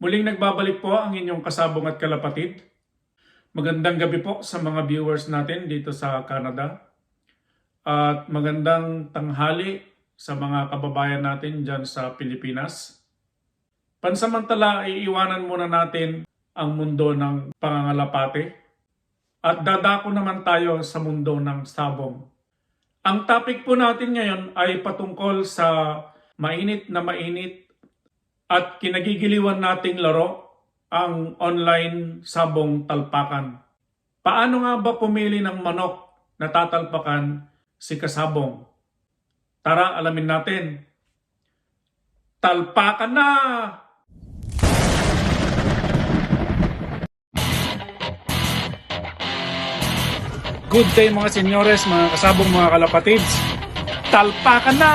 Muling nagbabalik po ang inyong kasabong at kalapatid. Magandang gabi po sa mga viewers natin dito sa Canada. At magandang tanghali sa mga kababayan natin dyan sa Pilipinas. Pansamantala, iiwanan muna natin ang mundo ng pangangalapate at dadako naman tayo sa mundo ng sabong. Ang topic po natin ngayon ay patungkol sa mainit na mainit at kinagigiliwan nating laro ang online sabong talpakan. Paano nga ba pumili ng manok na tatalpakan si kasabong? Tara, alamin natin. Talpakan na! Good day mga senyores, mga kasabong mga kalapatids. Talpakan na!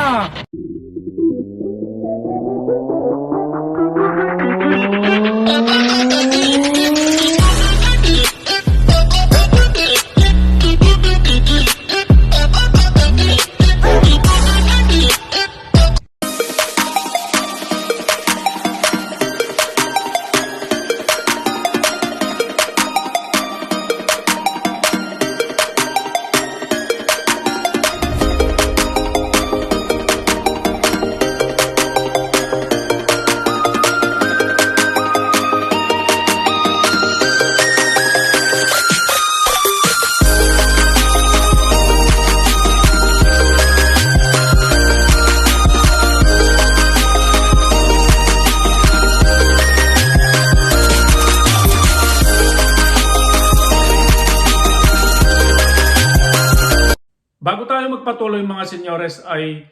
Magpatuloy mga senyores ay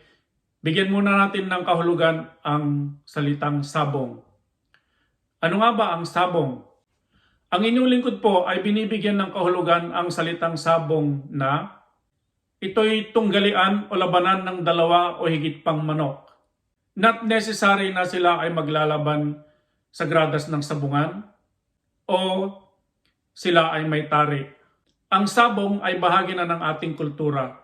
bigyan muna natin ng kahulugan ang salitang sabong. Ano nga ba ang sabong? Ang inyong lingkod po ay binibigyan ng kahulugan ang salitang sabong na ito'y tunggalian o labanan ng dalawa o higit pang manok. Not necessary na sila ay maglalaban sa gradas ng sabungan o sila ay may tari. Ang sabong ay bahagi na ng ating kultura.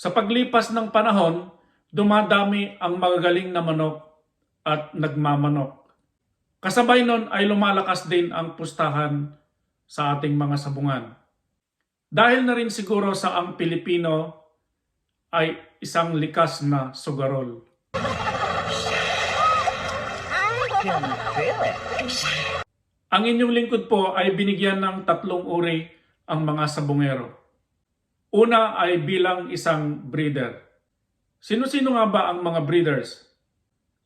Sa paglipas ng panahon, dumadami ang magagaling na manok at nagmamanok. Kasabay nun ay lumalakas din ang pustahan sa ating mga sabungan. Dahil na rin siguro sa ang Pilipino ay isang likas na sugarol. Ang inyong lingkod po ay binigyan ng tatlong uri ang mga sabungero. Una ay bilang isang breeder. Sino-sino nga ba ang mga breeders?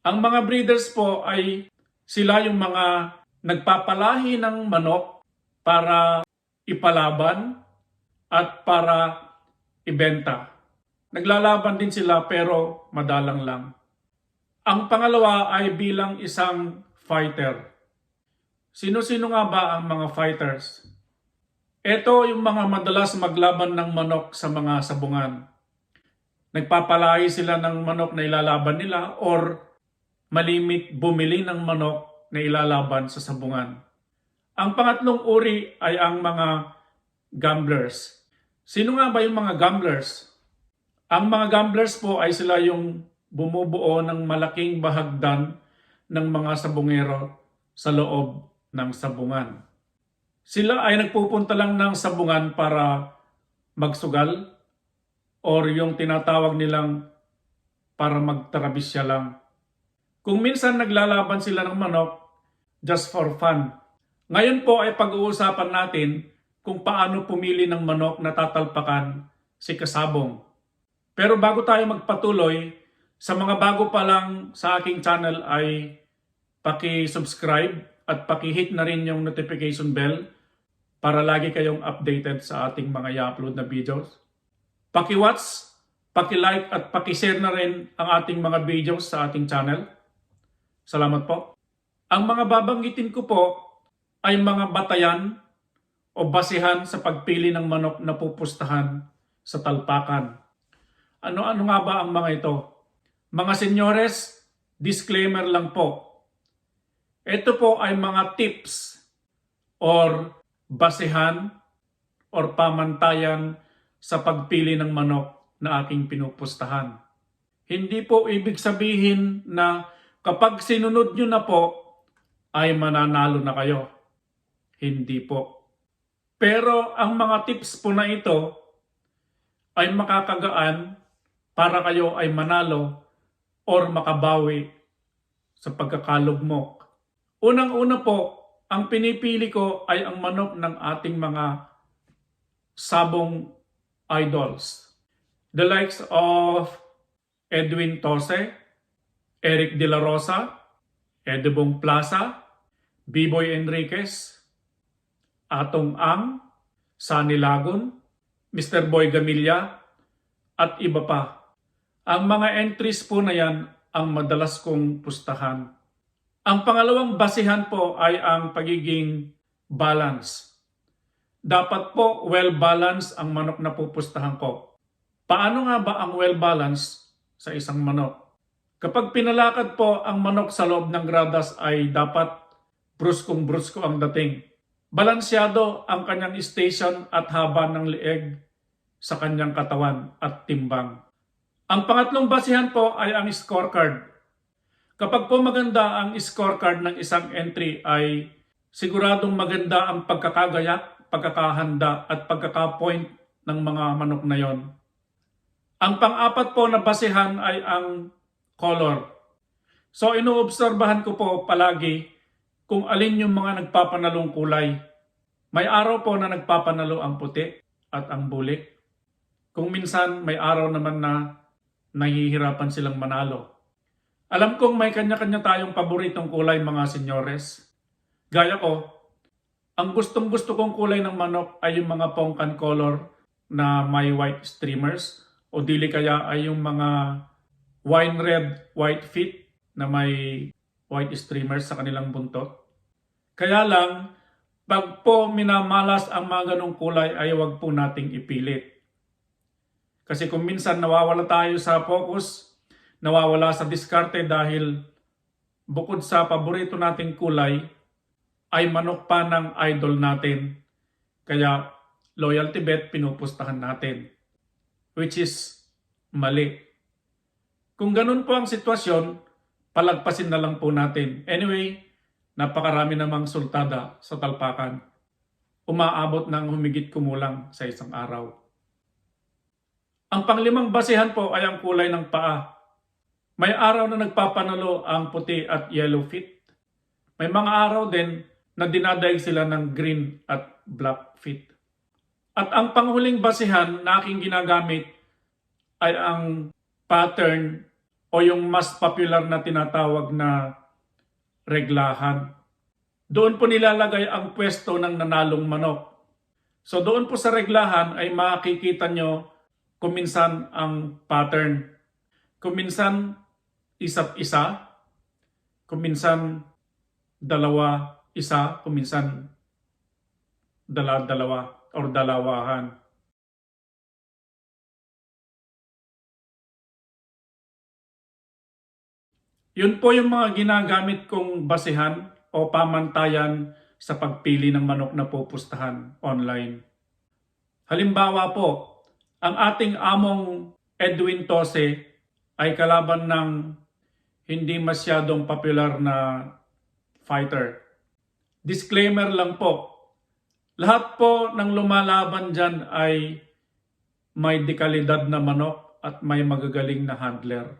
Ang mga breeders po ay sila yung mga nagpapalahi ng manok para ipalaban at para ibenta. Naglalaban din sila pero madalang lang. Ang pangalawa ay bilang isang fighter. Sino-sino nga ba ang mga fighters? Ito yung mga madalas maglaban ng manok sa mga sabungan. Nagpapalahi sila ng manok na ilalaban nila or malimit bumili ng manok na ilalaban sa sabungan. Ang pangatlong uri ay ang mga gamblers. Sino nga ba yung mga gamblers? Ang mga gamblers po ay sila yung bumubuo ng malaking bahagdan ng mga sabungero sa loob ng sabungan. Sila ay nagpupunta lang ng sabungan para magsugal or yung tinatawag nilang para magtarabisya lang. Kung minsan naglalaban sila ng manok just for fun. Ngayon po ay pag-uusapan natin kung paano pumili ng manok na tatalpakan si kasabong. Pero bago tayo magpatuloy, sa mga bago pa lang sa aking channel ay paki-subscribe at paki-hit na rin yung notification bell para lagi kayong updated sa ating mga i-upload na videos. Paki-watch, paki-like at paki-share na rin ang ating mga videos sa ating channel. Salamat po. Ang mga babanggitin ko po ay mga batayan o basihan sa pagpili ng manok na pupustahan sa talpakan. Ano-ano nga ba ang mga ito? Mga senyores, disclaimer lang po. Ito po ay mga tips or basehan or pamantayan sa pagpili ng manok na aking pinupustahan. Hindi po ibig sabihin na kapag sinunod nyo na po ay mananalo na kayo. Hindi po. Pero ang mga tips po na ito ay makakagaan para kayo ay manalo or makabawi sa pagkakalugmok. Unang-una po, ang pinipili ko ay ang manok ng ating mga sabong idols. The likes of Edwin Tose, Eric De La Rosa, Edebong Plaza, Biboy Enriquez, Atong Ang, Sunny Lagun, Mr. Boy Gamilla, at iba pa. Ang mga entries po na yan ang madalas kong pustahan. Ang pangalawang basihan po ay ang pagiging balance. Dapat po well-balanced ang manok na pupustahan ko. Paano nga ba ang well-balanced sa isang manok? Kapag pinalakad po ang manok sa loob ng gradas ay dapat bruskong-brusko ang dating. Balansyado ang kanyang station at haba ng leeg sa kanyang katawan at timbang. Ang pangatlong basihan po ay ang scorecard. Kapag po maganda ang scorecard ng isang entry ay siguradong maganda ang pagkakagayak, pagkakahanda at pagkakapoint ng mga manok na yon. Ang pang-apat po na basihan ay ang color. So inoobserbahan ko po palagi kung alin yung mga nagpapanalong kulay. May araw po na nagpapanalo ang puti at ang bulik. Kung minsan may araw naman na nahihirapan silang manalo. Alam kong may kanya-kanya tayong paboritong kulay mga senyores. Gaya ko, ang gustong gusto kong kulay ng manok ay yung mga pongkan color na may white streamers o dili kaya ay yung mga wine red white feet na may white streamers sa kanilang buntot. Kaya lang, pag po minamalas ang mga ganong kulay ay wag po nating ipilit. Kasi kung minsan nawawala tayo sa focus, nawawala sa diskarte dahil bukod sa paborito nating kulay, ay manok pa ng idol natin. Kaya loyalty bet pinupustahan natin. Which is mali. Kung ganun po ang sitwasyon, palagpasin na lang po natin. Anyway, napakarami namang sultada sa talpakan. Umaabot ng humigit kumulang sa isang araw. Ang panglimang basehan po ay ang kulay ng paa. May araw na nagpapanalo ang puti at yellow feet. May mga araw din na dinadaig sila ng green at black feet. At ang panghuling basehan na aking ginagamit ay ang pattern o yung mas popular na tinatawag na reglahan. Doon po nilalagay ang pwesto ng nanalong manok. So doon po sa reglahan ay makikita nyo kuminsan ang pattern. Kuminsan isa't isa, kuminsan dalawa isa, kuminsan dala-dalawa or dalawahan. Yun po yung mga ginagamit kong basehan o pamantayan sa pagpili ng manok na pupustahan online. Halimbawa po, ang ating among Edwin Tose ay kalaban ng hindi masyadong popular na fighter. Disclaimer lang po, lahat po ng lumalaban dyan ay may dekalidad na manok at may magagaling na handler.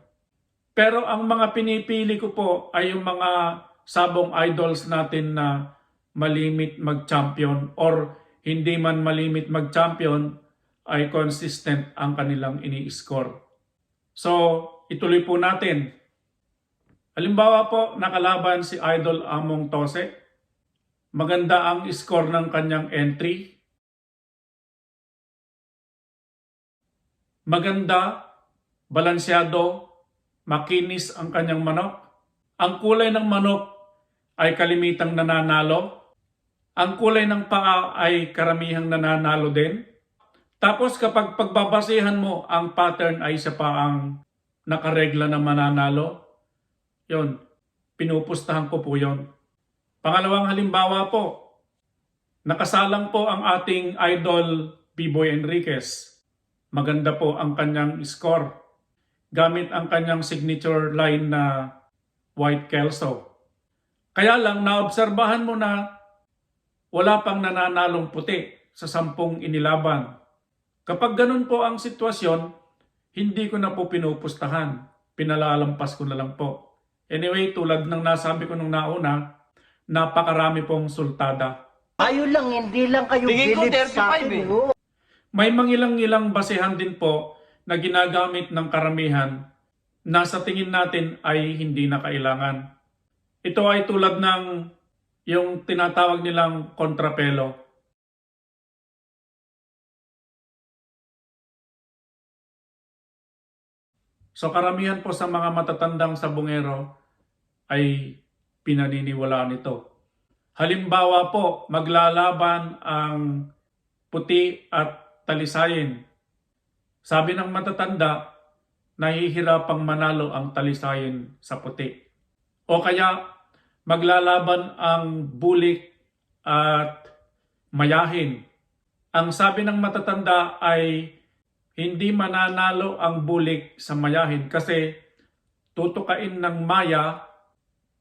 Pero ang mga pinipili ko po ay yung mga sabong idols natin na malimit mag-champion or hindi man malimit mag-champion ay consistent ang kanilang ini-score. So, ituloy po natin. Halimbawa po, nakalaban si Idol Among Tose. Maganda ang score ng kanyang entry. Maganda, balansyado, makinis ang kanyang manok. Ang kulay ng manok ay kalimitang nananalo. Ang kulay ng paa ay karamihang nananalo din. Tapos kapag pagbabasihan mo, ang pattern ay isa pa ang nakaregla na mananalo. Yon, pinupustahan ko po yon. Pangalawang halimbawa po, nakasalang po ang ating idol B-Boy Enriquez. Maganda po ang kanyang score gamit ang kanyang signature line na White Kelso. Kaya lang, naobserbahan mo na wala pang nananalong puti sa sampung inilaban. Kapag ganun po ang sitwasyon, hindi ko na po pinupustahan. Pinalalampas ko na lang po. Anyway, tulad ng nasabi ko nung nauna, napakarami pong sultada. Kayo lang, hindi lang kayo Tingin ko bilib 35 sa akin. eh. oh. May mangilang-ilang basehan din po na ginagamit ng karamihan na sa tingin natin ay hindi na kailangan. Ito ay tulad ng yung tinatawag nilang kontrapelo. So karamihan po sa mga matatandang sabungero ay pinaniniwalaan ito. Halimbawa po, maglalaban ang puti at talisayin. Sabi ng matatanda, nahihirapang manalo ang talisayin sa puti. O kaya maglalaban ang bulik at mayahin. Ang sabi ng matatanda ay hindi mananalo ang bulik sa mayahin kasi tutukain ng maya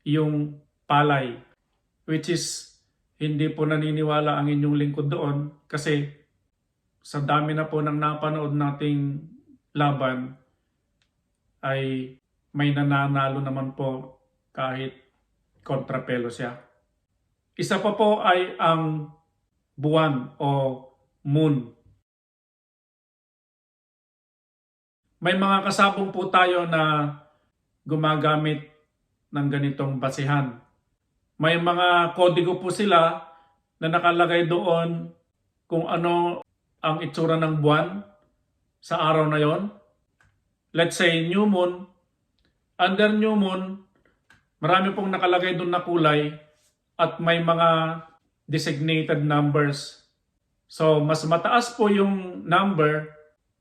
yung palay. Which is hindi po naniniwala ang inyong lingkod doon kasi sa dami na po ng napanood nating laban ay may nananalo naman po kahit kontrapelo siya. Isa pa po ay ang buwan o moon. May mga kasabong po tayo na gumagamit ng ganitong basihan. May mga kodigo po sila na nakalagay doon kung ano ang itsura ng buwan sa araw na yon. Let's say new moon. Under new moon, marami pong nakalagay doon na kulay at may mga designated numbers. So, mas mataas po yung number,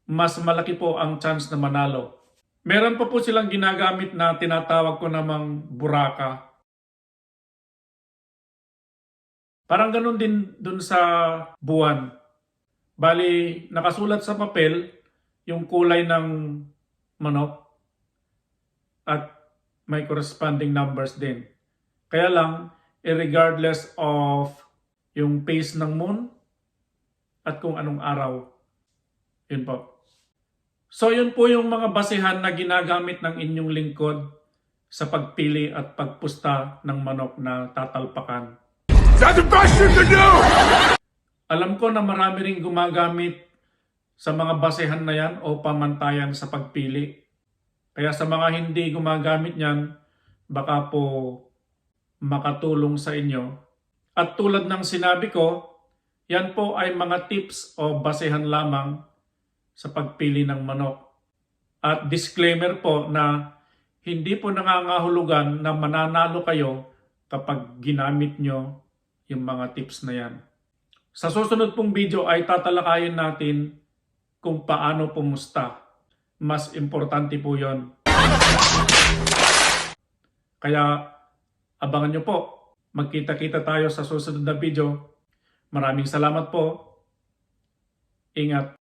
mas malaki po ang chance na manalo. Meron pa po silang ginagamit na tinatawag ko namang buraka. Parang ganun din dun sa buwan. Bali, nakasulat sa papel yung kulay ng manok at may corresponding numbers din. Kaya lang, regardless of yung phase ng moon at kung anong araw. Yun po. So yun po yung mga basehan na ginagamit ng inyong lingkod sa pagpili at pagpusta ng manok na tatalpakan. That's the best you can do! Alam ko na marami ring gumagamit sa mga basehan na yan o pamantayan sa pagpili. Kaya sa mga hindi gumagamit yan, baka po makatulong sa inyo. At tulad ng sinabi ko, yan po ay mga tips o basehan lamang sa pagpili ng manok. At disclaimer po na hindi po nangangahulugan na mananalo kayo kapag ginamit nyo yung mga tips na yan. Sa susunod pong video ay tatalakayin natin kung paano pumusta. Mas importante po yon. Kaya abangan nyo po. Magkita-kita tayo sa susunod na video. Maraming salamat po. Ingat.